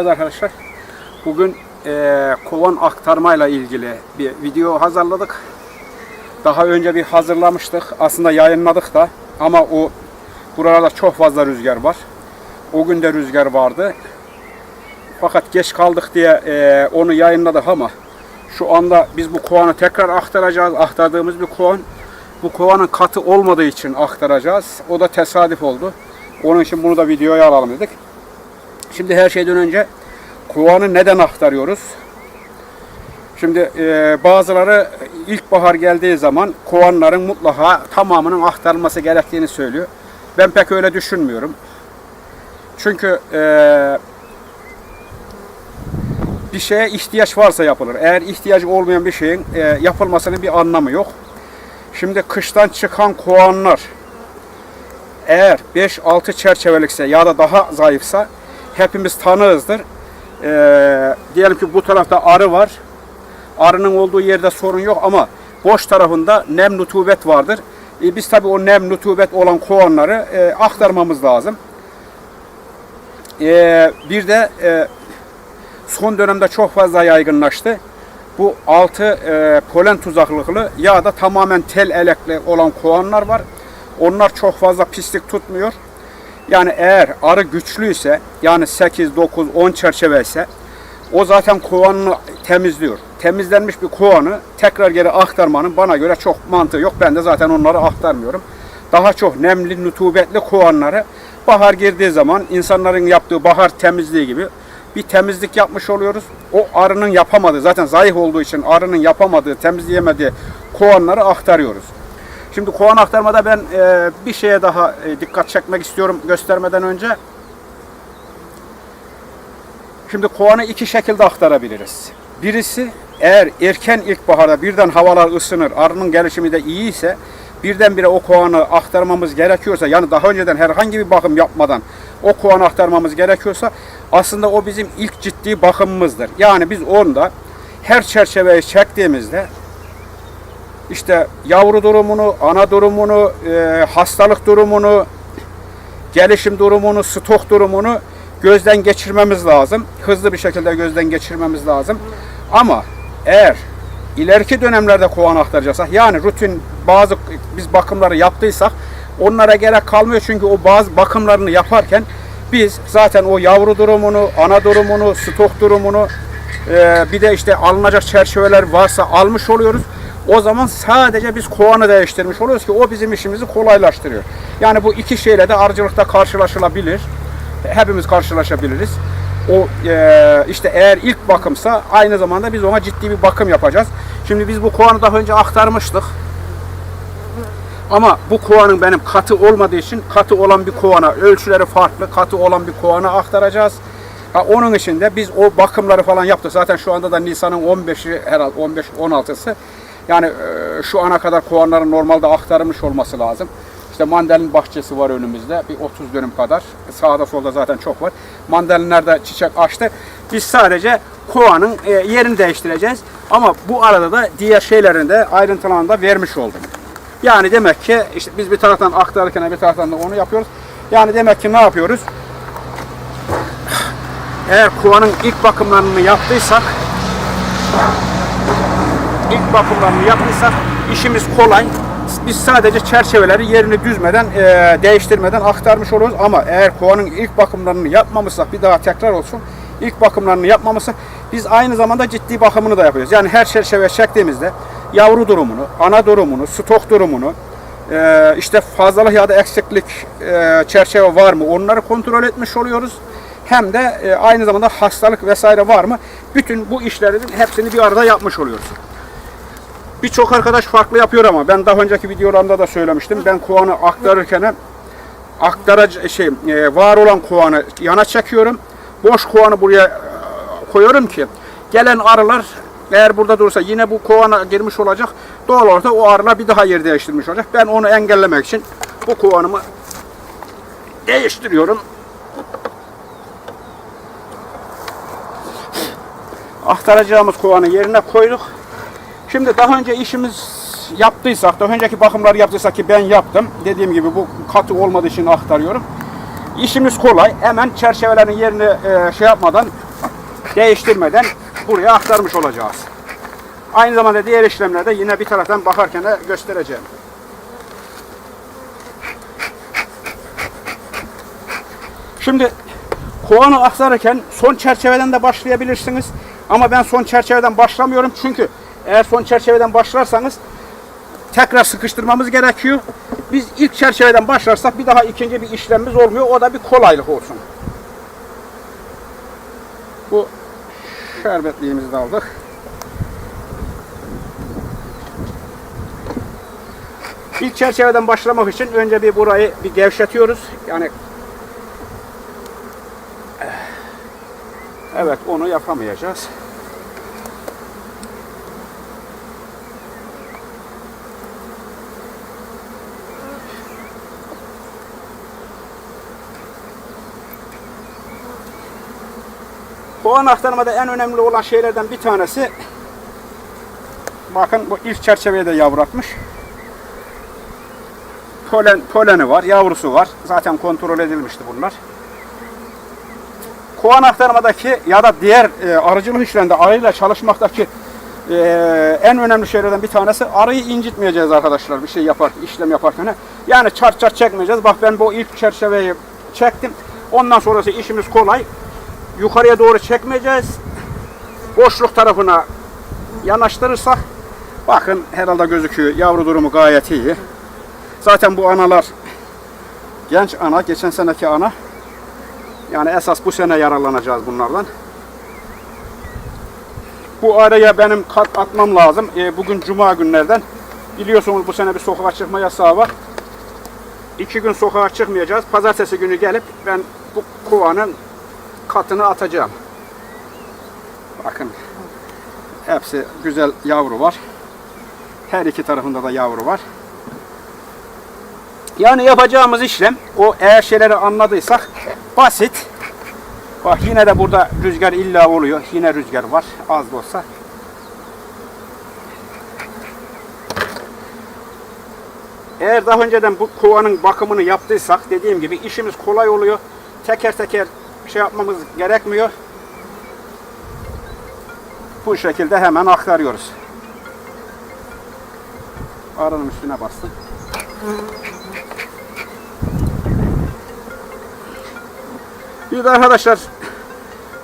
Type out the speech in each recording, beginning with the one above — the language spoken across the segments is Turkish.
Evet arkadaşlar, bugün eee, kovan aktarmayla ilgili bir video hazırladık. Daha önce bir hazırlamıştık, aslında yayınladık da ama o buralarda çok fazla rüzgar var. O gün de rüzgar vardı. Fakat geç kaldık diye eee, onu yayınladık ama şu anda biz bu kovanı tekrar aktaracağız. Aktardığımız bir kovan. Bu kovanın katı olmadığı için aktaracağız. O da tesadüf oldu. Onun için bunu da videoya alalım dedik. Şimdi her şeyden önce kovanı neden aktarıyoruz? Şimdi e, bazıları ilkbahar geldiği zaman kovanların mutlaka tamamının aktarılması gerektiğini söylüyor. Ben pek öyle düşünmüyorum. Çünkü e, bir şeye ihtiyaç varsa yapılır. Eğer ihtiyacı olmayan bir şeyin e, yapılmasının bir anlamı yok. Şimdi kıştan çıkan kovanlar eğer 5-6 çerçevelikse ya da daha zayıfsa hepimiz tanığızdır. Ee, diyelim ki bu tarafta arı var. Arının olduğu yerde sorun yok ama boş tarafında nem nutubet vardır. E, biz tabi o nem nutubet olan kovanları e, aktarmamız lazım. E, bir de e, son dönemde çok fazla yaygınlaştı. Bu altı e, polen tuzaklıklı ya da tamamen tel elekli olan kovanlar var. Onlar çok fazla pislik tutmuyor. Yani eğer arı güçlüyse yani 8, 9, 10 çerçeve ise o zaten kovanını temizliyor. Temizlenmiş bir kovanı tekrar geri aktarmanın bana göre çok mantığı yok. Ben de zaten onları aktarmıyorum. Daha çok nemli, nutubetli kovanları bahar girdiği zaman insanların yaptığı bahar temizliği gibi bir temizlik yapmış oluyoruz. O arının yapamadığı, zaten zayıf olduğu için arının yapamadığı, temizleyemediği kovanları aktarıyoruz. Şimdi kovan aktarmada ben e, bir şeye daha e, dikkat çekmek istiyorum göstermeden önce. Şimdi kovanı iki şekilde aktarabiliriz. Birisi eğer erken ilkbaharda birden havalar ısınır, arının gelişimi de iyi ise birdenbire o kovanı aktarmamız gerekiyorsa yani daha önceden herhangi bir bakım yapmadan o kovanı aktarmamız gerekiyorsa aslında o bizim ilk ciddi bakımımızdır. Yani biz onda her çerçeveyi çektiğimizde işte yavru durumunu, ana durumunu, e, hastalık durumunu, gelişim durumunu, stok durumunu gözden geçirmemiz lazım. Hızlı bir şekilde gözden geçirmemiz lazım. Ama eğer ileriki dönemlerde kovan aktaracaksak yani rutin bazı biz bakımları yaptıysak onlara gerek kalmıyor çünkü o bazı bakımlarını yaparken biz zaten o yavru durumunu, ana durumunu, stok durumunu e, bir de işte alınacak çerçeveler varsa almış oluyoruz. O zaman sadece biz kovanı değiştirmiş oluyoruz ki o bizim işimizi kolaylaştırıyor. Yani bu iki şeyle de arıcılıkta karşılaşılabilir. Hepimiz karşılaşabiliriz. O e, işte eğer ilk bakımsa aynı zamanda biz ona ciddi bir bakım yapacağız. Şimdi biz bu kovanı daha önce aktarmıştık. Ama bu kovanın benim katı olmadığı için katı olan bir kovana, ölçüleri farklı, katı olan bir kovana aktaracağız. Ha, onun için de biz o bakımları falan yaptık. Zaten şu anda da Nisan'ın 15'i herhalde 15-16'sı. Yani e, şu ana kadar kovanların normalde aktarılmış olması lazım. İşte mandalin bahçesi var önümüzde. Bir 30 dönüm kadar. Sağda solda zaten çok var. Mandalinler de çiçek açtı. Biz sadece kovanın e, yerini değiştireceğiz. Ama bu arada da diğer şeylerin de ayrıntılarını da vermiş oldum. Yani demek ki işte biz bir taraftan aktarırken bir taraftan da onu yapıyoruz. Yani demek ki ne yapıyoruz? Eğer kovanın ilk bakımlarını yaptıysak ilk bakımlarını yaptıysak işimiz kolay. Biz sadece çerçeveleri yerini düzmeden, e, değiştirmeden aktarmış oluruz. Ama eğer kovanın ilk bakımlarını yapmamışsak, bir daha tekrar olsun, ilk bakımlarını yapmamışsak biz aynı zamanda ciddi bakımını da yapıyoruz. Yani her çerçeve çektiğimizde yavru durumunu, ana durumunu, stok durumunu, e, işte fazlalık ya da eksiklik e, çerçeve var mı onları kontrol etmiş oluyoruz. Hem de e, aynı zamanda hastalık vesaire var mı? Bütün bu işlerin hepsini bir arada yapmış oluyoruz. Birçok arkadaş farklı yapıyor ama ben daha önceki videolarımda da söylemiştim. Ben kovanı aktarırken aktaracı şey e, var olan kovanı yana çekiyorum. Boş kovanı buraya e, koyuyorum ki gelen arılar eğer burada durursa yine bu kovana girmiş olacak. Doğal olarak o arılar bir daha yer değiştirmiş olacak. Ben onu engellemek için bu kovanımı değiştiriyorum. Aktaracağımız kovanı yerine koyduk. Şimdi daha önce işimiz yaptıysak, daha önceki bakımları yaptıysak ki ben yaptım. Dediğim gibi bu katı olmadığı için aktarıyorum. İşimiz kolay. Hemen çerçevelerin yerini e, şey yapmadan, değiştirmeden buraya aktarmış olacağız. Aynı zamanda diğer işlemlerde yine bir taraftan bakarken de göstereceğim. Şimdi kovanı aktarırken son çerçeveden de başlayabilirsiniz. Ama ben son çerçeveden başlamıyorum çünkü eğer son çerçeveden başlarsanız tekrar sıkıştırmamız gerekiyor. Biz ilk çerçeveden başlarsak bir daha ikinci bir işlemimiz olmuyor. O da bir kolaylık olsun. Bu şerbetliğimizi de aldık. İlk çerçeveden başlamak için önce bir burayı bir gevşetiyoruz. Yani Evet onu yapamayacağız. Kovan aktarmada en önemli olan şeylerden bir tanesi bakın bu ilk çerçeveye de yavratmış. Polen, poleni var, yavrusu var. Zaten kontrol edilmişti bunlar. Kovan aktarmadaki ya da diğer e, arıcılık işlerinde arıyla çalışmaktaki e, en önemli şeylerden bir tanesi arıyı incitmeyeceğiz arkadaşlar bir şey yapar işlem yaparken. Yani çart çart çekmeyeceğiz. Bak ben bu ilk çerçeveyi çektim. Ondan sonrası işimiz kolay. Yukarıya doğru çekmeyeceğiz. Boşluk tarafına yanaştırırsak bakın herhalde gözüküyor. Yavru durumu gayet iyi. Zaten bu analar genç ana, geçen seneki ana. Yani esas bu sene yararlanacağız bunlardan. Bu araya benim kat atmam lazım. E, bugün cuma günlerden. Biliyorsunuz bu sene bir sokağa çıkma yasağı var. İki gün sokağa çıkmayacağız. Pazartesi günü gelip ben bu kovanın katını atacağım. Bakın. Hepsi güzel yavru var. Her iki tarafında da yavru var. Yani yapacağımız işlem o eğer şeyleri anladıysak basit. Bak yine de burada rüzgar illa oluyor. Yine rüzgar var az da olsa. Eğer daha önceden bu kovanın bakımını yaptıysak dediğim gibi işimiz kolay oluyor. Teker teker şey yapmamız gerekmiyor. Bu şekilde hemen aktarıyoruz. Arının üstüne bastım. Bir de arkadaşlar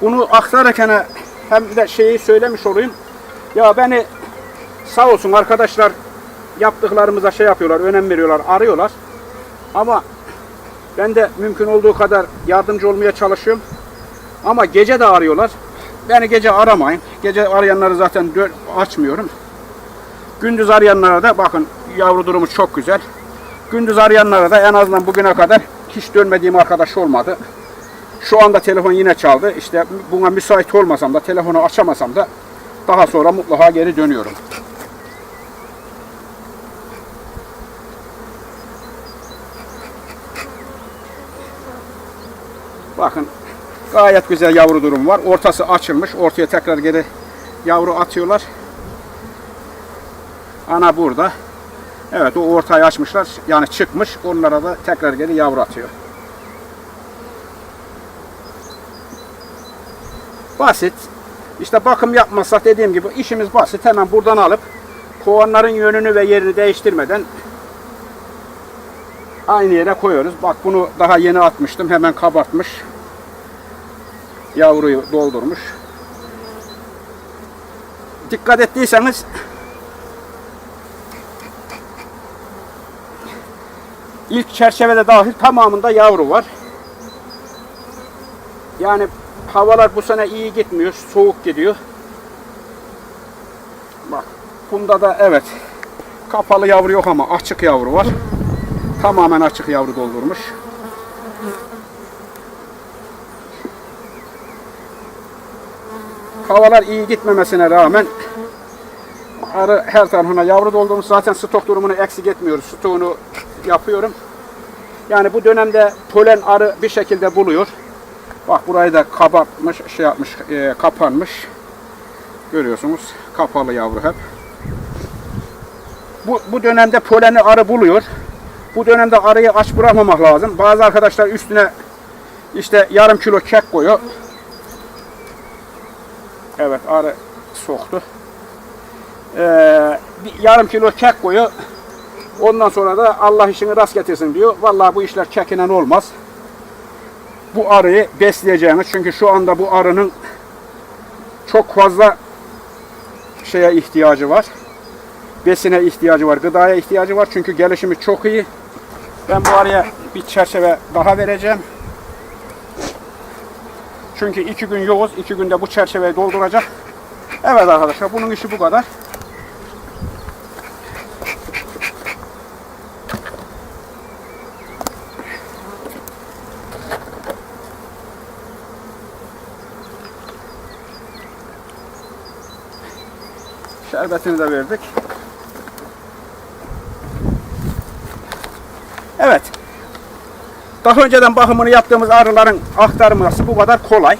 bunu aktarırken hem de şeyi söylemiş olayım. Ya beni sağ olsun arkadaşlar yaptıklarımıza şey yapıyorlar, önem veriyorlar, arıyorlar. Ama ben de mümkün olduğu kadar yardımcı olmaya çalışıyorum. Ama gece de arıyorlar. Beni gece aramayın. Gece arayanları zaten açmıyorum. Gündüz arayanlara da bakın yavru durumu çok güzel. Gündüz arayanlara da en azından bugüne kadar hiç dönmediğim arkadaş olmadı. Şu anda telefon yine çaldı. İşte buna müsait olmasam da telefonu açamasam da daha sonra mutlaka geri dönüyorum. Bakın gayet güzel yavru durum var. Ortası açılmış. Ortaya tekrar geri yavru atıyorlar. Ana burada. Evet o ortayı açmışlar. Yani çıkmış. Onlara da tekrar geri yavru atıyor. Basit. İşte bakım yapmazsak dediğim gibi işimiz basit. Hemen buradan alıp kovanların yönünü ve yerini değiştirmeden aynı yere koyuyoruz. Bak bunu daha yeni atmıştım. Hemen kabartmış. Yavruyu doldurmuş. Dikkat ettiyseniz ilk çerçevede dahil tamamında yavru var. Yani havalar bu sene iyi gitmiyor. Soğuk gidiyor. Bak Bunda da evet kapalı yavru yok ama açık yavru var. Tamamen açık yavru doldurmuş. Havalar iyi gitmemesine rağmen arı her tarafına yavru doldurmuş. Zaten stok durumunu eksik etmiyoruz. Stoğunu yapıyorum. Yani bu dönemde polen arı bir şekilde buluyor. Bak burayı da kabartmış, şey yapmış, e, kapanmış. Görüyorsunuz kapalı yavru hep. Bu, bu dönemde poleni arı buluyor. Bu dönemde arıyı aç bırakmamak lazım. Bazı arkadaşlar üstüne işte yarım kilo kek koyuyor. Evet arı soktu. Ee, bir yarım kilo kek koyuyor. Ondan sonra da Allah işini rast getirsin diyor. Vallahi bu işler kekinen olmaz. Bu arıyı besleyeceğiniz çünkü şu anda bu arının çok fazla şeye ihtiyacı var. Besine ihtiyacı var, gıdaya ihtiyacı var. Çünkü gelişimi çok iyi. Ben bu araya bir çerçeve daha vereceğim. Çünkü iki gün yoğuz, iki günde bu çerçeveyi dolduracak. Evet arkadaşlar, bunun işi bu kadar. Şerbetini de verdik. Evet. Daha önceden bakımını yaptığımız arıların aktarılması bu kadar kolay.